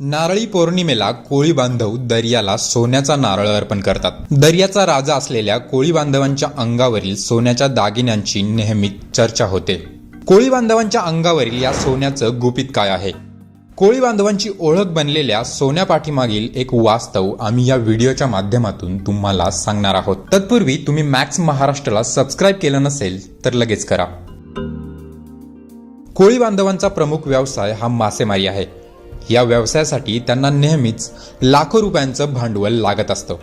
नारळी पौर्णिमेला कोळी बांधव दर्याला सोन्याचा नारळ अर्पण करतात. दर्याचा राजा असलेल्या कोळी बांधवांच्या अंगावरील सोन्याच्या दागिन्यांची नेहमी चर्चा होते. कोळी बांधवांच्या अंगावरील या सोन्याचं गुपित काय आहे? कोळी बांधवांची ओळख बनलेल्या सोन्या पाठीमागील एक वास्तव आम्ही या व्हिडिओच्या माध्यमातून तुम्हाला सांगणार आहोत. तत्पूर्वी तुम्ही मॅक्स महाराष्ट्राला सबस्क्राईब केलं नसेल तर लगेच करा. कोळी बांधवांचा प्रमुख व्यवसाय हा मासेमारी आहे. या व्यवसायासाठी त्यांना नेहमीच लाखो रुपयांचं भांडवल लागत असतं.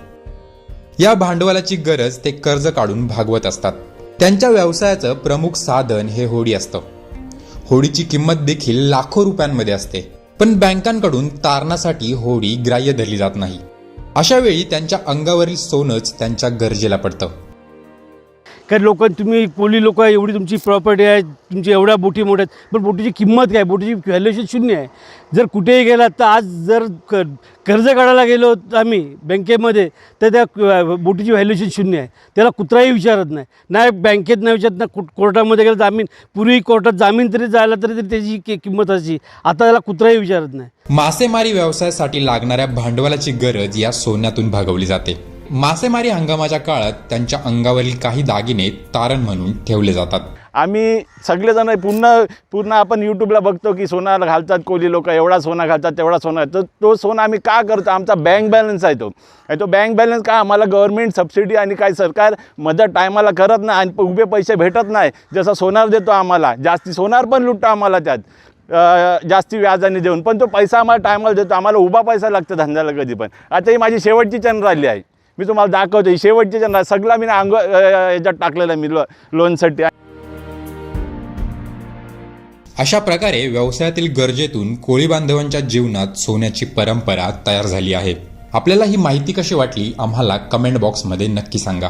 या भांडवलाची गरज ते कर्ज काढून भागवत असतात. त्यांच्या व्यवसायाचं प्रमुख साधन हे होडी असतं. होडीची किंमत देखील लाखो रुपयांमध्ये असते. पण बँकांकडून तारणासाठी होडी ग्राह्य धरली जात नाही. अशा वेळी त्यांच्या अंगावरील सोनंच त्यांच्या गरजेला पडतं. कारण लोक तुम्ही कोळी लोक एवढी तुमची प्रॉपर्टी आहे तुमची एवढ्या बोटी मोठ्या आहेत. पण बोटीची किंमत काय? बोटीची व्हॅल्युएशन शून्य आहे. जर कुठेही गेलात तर आज जर क कर्ज काढायला गेलो आम्ही बँकेमध्ये तर त्या बोटीची व्हॅल्युएशन शून्य आहे. त्याला कुत्राही विचारत नाही. नाही बँकेत नाही विचारत ना कुठ कोर्टामध्ये गेलं जामीन पूर्वी कोर्टात जामीन तरी जायला तरी तरी त्याची किंमत अशी. आता त्याला कुत्राही विचारत नाही. मासेमारी व्यवसायासाठी लागणाऱ्या भांडवलाची गरज या सोन्यातून भागवली जाते. मासेमारी हंगामाच्या काळात त्यांच्या अंगावरील काही दागिने तारण म्हणून ठेवले जातात. आम्ही सगळेजण पूर्ण पूर्ण आपण यूट्यूबला बघतो की सोना घालतात कोली लोक एवढा सोना घालतात तेवढा सोना तर तो सोना आम्ही का करतो? आमचा बँक बॅलन्स आहे तो. आणि तो बँक बॅलन्स का आम्हाला गव्हर्नमेंट सबसिडी आणि काय सरकार मदत टायमाला करत नाही आणि उभे पैसे भेटत नाही? जसं सोनार देतो आम्हाला जास्ती सोनार पण लुटतो आम्हाला त्यात. जास्ती व्याजाने देऊन. पण तो पैसा आम्हाला टायमाला देतो. आम्हाला उभा पैसा लागतो धंद्याला कधी पण आता ही माझी शेवटची चन राहिली आहे. मी तुम्हाला दाखवतो शेवटचे शेवटची सगळा मी अंग याच्यात टाकलेला मी लो लोनसाठी अशा प्रकारे व्यवसायातील गरजेतून कोळी बांधवांच्या जीवनात सोन्याची परंपरा तयार झाली आहे. आपल्याला ही माहिती कशी वाटली आम्हाला कमेंट बॉक्समध्ये नक्की सांगा.